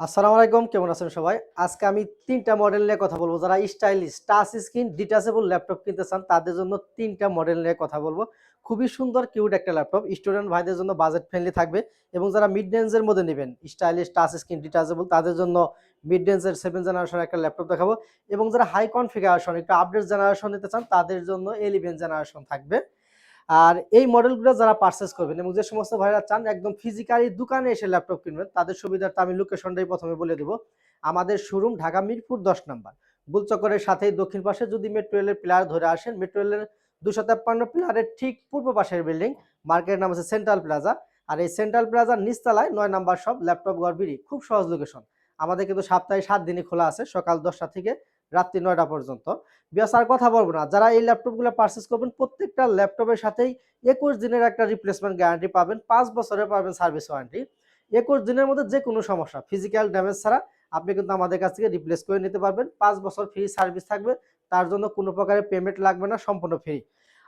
আসসালামু আলাইকুম, কেমন আছেন সবাই? আজকে আমি তিনটা মডেল নিয়ে কথা বলব। যারা stylish touch screen detachable laptop কিনতে চান, তাদের জন্য তিনটা মডেল নিয়ে কথা বলব। খুবই সুন্দর কিউট একটা ল্যাপটপ স্টুডেন্ট ভাইদের জন্য বাজেট ফ্রেন্ডলি থাকবে এবং যারা মিড রেঞ্জের মধ্যে নেবেন স্টাইলিশ টাচ স্ক্রিন ডিটাচেবল তাদের জন্য মিড রেঞ্জের সেভেন জেনারেশন একটা ল্যাপটপ দেখাবো। এবং যারা হাই কনফিগারেশন একটু আপডেট জেনারেশন নিতে চান, তাদের জন্য ইলেভেন জেনারেশন থাকবে। আর এই মডেলগুলো যারা পারচেস করবেন এবং যে সমস্ত ভাইরা চান, একদম ফিজিক্যালি দোকানে এসে ল্যাপটপ কিনবেন, তাদের সুবিধার্থে আমি লোকেশনটাই প্রথমে বলে দেবো। আমাদের শোরুম ঢাকা মিরপুর দশ নাম্বার। গুলচক্করের সাথেই দক্ষিণ পাশে যদি মেট্রো রেলের প্লেয়ার ধরে আসেন মেট্রো রেলের দুশো তেপ্পান্ন প্লেয়ারের ঠিক পূর্ব পাশের বিল্ডিং মার্কেটের নাম আছে সেন্ট্রাল প্লাজা আর এই সেন্ট্রাল প্লাজার নিচতলায় নয় নাম্বার সব ল্যাপটপ গড়বিড়ি খুব সহজ লোকেশন আমাদের কিন্তু সপ্তাহে সাত দিনই খোলা আছে, সকাল দশটা থেকে রাত্রি নয়টা পর্যন্ত। বিয়াস, আর কথা বলব না। যারা এই ল্যাপটপগুলো পারচেস করবেন, প্রত্যেকটা ল্যাপটপের সাথেই একুশ দিনের একটা রিপ্লেসমেন্ট গ্যারান্টি পাবেন, পাঁচ বছরের পাবেন সার্ভিস ওয়ারেন্টি একুশ দিনের মধ্যে যে কোনো সমস্যা ফিজিক্যাল ড্যামেজ ছাড়া আপনি কিন্তু আমাদের কাছ থেকে রিপ্লেস করে নিতে পারবেন। পাঁচ বছর ফ্রি সার্ভিস থাকবে, তার জন্য কোনো প্রকারের পেমেন্ট লাগবে না, সম্পূর্ণ ফ্রি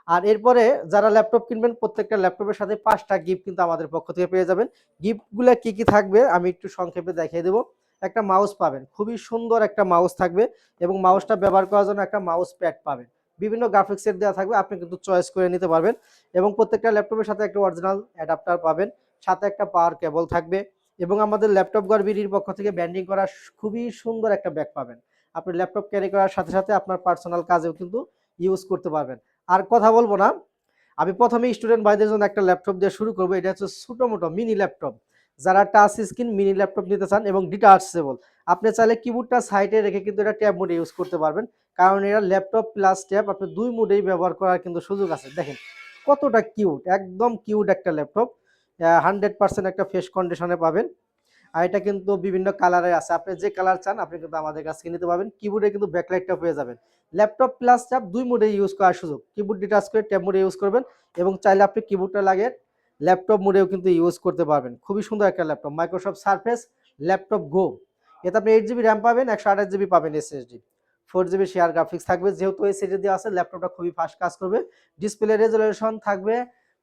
আর এরপরে যারা ল্যাপটপ কিনবেন, প্রত্যেকটা ল্যাপটপের সাথে পাঁচটা গিফট কিন্তু আমাদের পক্ষ থেকে পেয়ে যাবেন। গিফটগুলো কি কি থাকবে, আমি একটু সংক্ষেপে দেখিয়ে দেবো। একটা মাউস পাবেন। খুবই সুন্দর একটা মাউস থাকবে এবং মাউসটা ব্যবহার করার জন্য একটা মাউস প্যাড পাবেন। বিভিন্ন গ্রাফিক্সের দেওয়া থাকবে, আপনি কিন্তু চয়েস করে নিতে পারবেন এবং প্রত্যেকটা ল্যাপটপের সাথে একটা অরিজিনাল অ্যাডাপ্টার পাবেন, সাথে একটা পাওয়ার কেবল থাকবে এবং আমাদের ল্যাপটপ গড়বিডির পক্ষ থেকে ব্যান্ডিং করা খুবই সুন্দর একটা ব্যাগ পাবেন। আপনি ল্যাপটপ ক্যারি করার সাথে সাথে আপনার পার্সোনাল কাজেও কিন্তু ইউজ করতে পারবেন। আর কথা বলব না, আমি প্রথমে স্টুডেন্ট ভাইদের জন্য একটা ল্যাপটপ দিয়ে শুরু করব, এটা হচ্ছে ছোটো মোটো মিনি ল্যাপটপ যারা টাচ স্ক্রিন মিনি ল্যাপটপ নিতে চান এবং ডিটাচেবল আপনি চাইলে কিবোর্ডটা সাইডে রেখে কিন্তু এটা ট্যাব মোডে ইউজ করতে পারবেন। কারণ এটা ল্যাপটপ প্লাস ট্যাব আপনি দুই মোডেই ব্যবহার করার কিন্তু সুযোগ আছে। দেখেন, কতটা কিউট একদম কিউট একটা ল্যাপটপ হান্ড্রেড পার্সেন্ট একটা ফেস কন্ডিশনে পাবেন। আর এটা কিন্তু বিভিন্ন কালারে আছে। আপনি যে কালার চান, আপনি কিন্তু আমাদের কাছ থেকে নিতে পারবেন। কিবোর্ডে কিন্তু ব্যাকলাইটটা পেয়ে যাবেন। ল্যাপটপ প্লাস ট্যাব দুই মোডে ইউজ করার সুযোগ। কিবোর্ড ডিটাচ করে ট্যাব মোডে ইউজ করবেন এবং চাইলে আপনি কিবোর্ডটা লাগে ল্যাপটপ মোডেও কিন্তু ইউজ করতে পারবেন। খুবই সুন্দর একটা laptop Microsoft Surface laptop go এতে আপনি এইট জিবি র্যাম পাবেন, একশো আঠাশ জিবি পাবেন SSD four GB share graphics থাকবে, যেহেতু এই সিটি দেওয়া আছে, ল্যাপটপটা খুবই ফাস্ট কাজ করবে। ডিসপ্লে রেজলিউশন থাকবে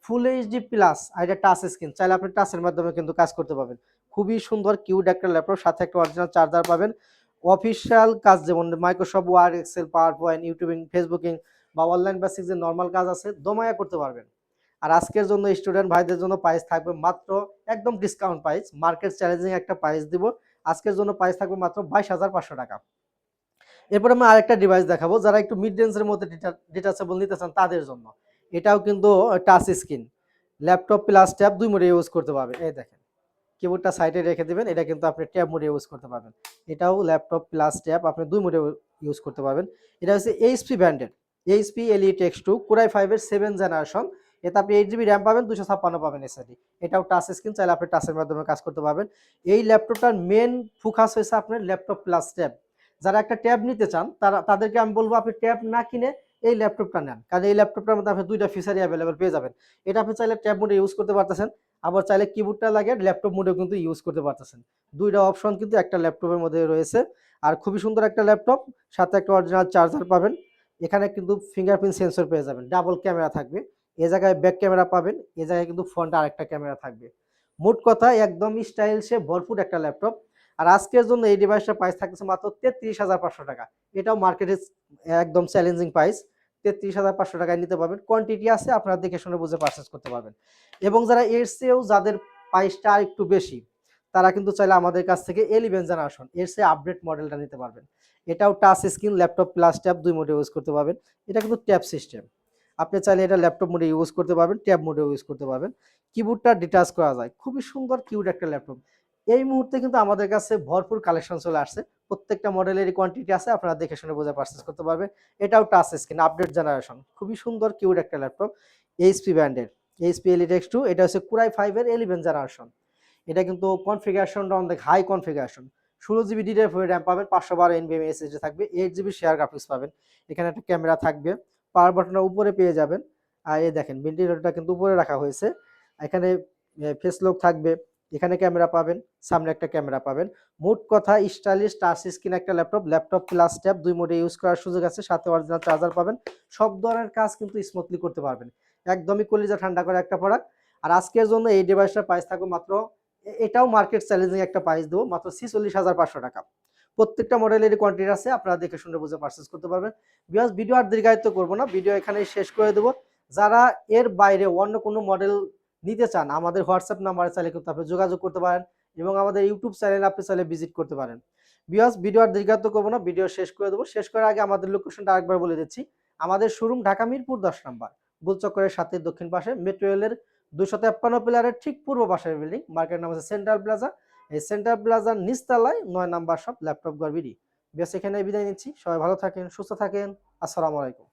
ফুল এইচডি প্লাস আর এটা টাচ স্ক্রিন চাইলে আপনি টাচের মাধ্যমে কিন্তু কাজ করতে পারবেন। খুবই সুন্দর কিউড একটা ল্যাপটপ, সাথে একটা অরিজিনাল চার্জার পাবেন। অফিসিয়াল কাজ যেমন Microsoft Word Excel PowerPoint YouTubing Facebooking বা অনলাইন বেসিক যে নর্মাল কাজ আছে, দমায়া করতে পারবেন। আর আজকের জন্য স্টুডেন্ট ভাইদের জন্য প্রাইস থাকবে মাত্র একদম ডিসকাউন্ট প্রাইস মার্কেট চ্যালেঞ্জিং একটা প্রাইস দিব। আজকের জন্য প্রাইস থাকবে মাত্র বাইশ হাজার পাঁচশো টাকা। এরপর আমি আরেকটা ডিভাইস দেখাবো, যারা একটু মিড রেঞ্জের মধ্যে ডিটাচেবল নিতে চান তাদের জন্য। এটাও কিন্তু touch screen laptop plus tab দুই মোডে ইউজ করতে পারবেন এই দেখেন কিবোর্ডটা সাইডে রেখে দেবেন, এটা কিন্তু আপনি ট্যাব মোডে ইউজ করতে পারবেন। এটাও ল্যাপটপ প্লাস ট্যাব আপনি দুই মোডে ইউজ করতে পারবেন। এটা হচ্ছে এইচপি ব্র্যান্ডের HP elite x two core i ফাইভের সেভেন জেনারেশন এতে আপনি এইট জিবি র্যাম পাবেন দুশো ছাপ্পান্ন পাবেন এসএডি এটাও টাচ স্ক্রিন চাইলে আপনি টাচের মাধ্যমে কাজ করতে পারবেন। এই ল্যাপটপটার মেন ফোকাস হয়েছে আপনার ল্যাপটপ প্লাস ট্যাব যারা একটা ট্যাব নিতে চান, তারা তাদেরকে আমি বলব আপনি ট্যাব না কিনে এই ল্যাপটপটা নেন। কারণ এই ল্যাপটপটার মধ্যে আপনি দুইটা ফিচারই অ্যাভেলেবেল পেয়ে যাবেন। এটা আপনি চাইলে ট্যাব মোডে ইউজ করতে পারতেছেন, আবার চাইলে কিবোর্ডটা লাগে ল্যাপটপ মোডেও কিন্তু ইউজ করতে পারতেছেন। দুইটা অপশন কিন্তু একটা ল্যাপটপের মধ্যে রয়েছে। আর খুবই সুন্দর একটা ল্যাপটপ, সাথে একটা অরিজিনাল চার্জার পাবেন। এখানে কিন্তু ফিঙ্গারপ্রিন্ট সেন্সর পেয়ে যাবেন ডাবল ক্যামেরা থাকবে। এ জায়গায় ব্যাক ক্যামেরা পাবেন, এ জায়গায় কিন্তু ফ্রন্টে আরেকটা ক্যামেরা থাকবে। মোট কথা, একদম স্টাইলসে ভরপুর একটা ল্যাপটপ আর আজকের জন্য এই ডিভাইসটার প্রাইস থাকছে মাত্র তেত্রিশ হাজার পাঁচশো টাকা। এটাও মার্কেটে একদম চ্যালেঞ্জিং প্রাইস তেত্রিশ হাজার পাঁচশো টাকায় নিতে পারবেন। কোয়ান্টিটি আছে, আপনারা দেখে শুনে বুঝে পারচেস করতে পারবেন। এবং যারা এর চেয়েও যাদের প্রাইসটা আর একটু বেশি, তারা কিন্তু চাইলে আমাদের কাছ থেকে এলিভেন জেনারেশন এর চেয়ে আপডেট মডেলটা নিতে পারবেন। এটাও touch screen laptop plus tab দুই মোডে ইউজ করতে পারবেন। এটা কিন্তু ট্যাব সিস্টেম আপনি চাইলে এটা ল্যাপটপ মোডে ইউজ করতে পারবেন ট্যাব মোডে ইউজ করতে পারবেন। কিবোর্ডটা ডিটাচ করা যায়। খুবই সুন্দর কিউট একটা ল্যাপটপ এই মুহূর্তে কিন্তু আমাদের কাছে ভরপুর কালেকশন চলে আসছে। প্রত্যেকটা মডেলেরই কোয়ান্টিটি আছে, আপনারা দেখে শুনে বোঝা পারচেস করতে পারবেন। এটাও টাচ স্ক্রিন আপডেট জেনারেশন খুবই সুন্দর কিউট একটা ল্যাপটপ এইচপি ব্র্যান্ডের। এইচপি এলিট এক্স টু এটা হচ্ছে কুরাই ফাইভের এলিভেন জেনারেশন এটা কিন্তু কনফিগারেশনটা অনেক হাই কনফিগারেশন ষোলো জিবি ডিডের র্যাম পাবেন, পাঁচশো বারো এনবিএম এসএসডি থাকবে এইট জিবি শেয়ার গ্রাফিক্স পাবেন। এখানে একটা ক্যামেরা থাকবে। পাওয়ার বাটনটা উপরে পেয়ে যাবেন। আর এই দেখেন, ভেন্টিলেটরটা কিন্তু উপরে রাখা হয়েছে। এখানে ফেস লক থাকবে। এখানে ক্যামেরা পাবেন, সামনে একটা ক্যামেরা পাবেন। মোট কথা, স্টাইলিশ টাচ স্ক্রিন একটা ল্যাপটপ ল্যাপটপ প্লাস ট্যাব দুই মোডে ইউজ করার সুযোগ আছে, সাথে অরিজিনাল চার্জার পাবেন। সব ধরনের কাজ কিন্তু স্মুথলি করতে পারবেন। একদমই কলিজা ঠান্ডা করে একটা প্রোডাক্ট আর আজকের জন্য এই ডিভাইসটার প্রাইস থাকবে মাত্র এটাও মার্কেট চ্যালেঞ্জিং একটা প্রাইস দেবো, মাত্র ছিচল্লিশ হাজার পাঁচশো টাকা। প্রত্যেকটা মডেলের কোয়ান্টিটি আছে, আপনারা দেখে শুনে বুঝে পারচেস করতে পারবেন। বিকজ ভিডিও আর দীর্ঘায়িত করব না ভিডিও এখানেই শেষ করে দেবো। যারা এর বাইরে অন্য কোনো মডেল নিতে চান, আমাদের হোয়াটসঅ্যাপ নাম্বারে চাইলে কিন্তু আপনি যোগাযোগ করতে পারেন এবং আমাদের ইউটিউব চ্যানেল আপনি চাইলে ভিজিট করতে পারেন। বিকজ ভিডিও আর দীর্ঘায়িত করব না ভিডিও শেষ করে দেবো। শেষ করার আগে আমাদের লোকেশনটা আরেকবার বলে দিচ্ছি। আমাদের শোরুম ঢাকা মিরপুর দশ নাম্বার, গোলচক্করের সাথে দক্ষিণ পাশে মেট্রো রেলের দুশো তেপ্পান্ন পিলারের ঠিক পূর্ব পাশের বিল্ডিং মার্কেট নাম হচ্ছে সেন্ট্রাল প্লাজা এই সেন্টার প্লাজার নিচতলায় নয় নাম্বার সব ল্যাপটপ গড়বিডি বেশ এখানে বিদায় নিচ্ছি। সবাই ভালো থাকেন, সুস্থ থাকেন। আসসালামু আলাইকুম।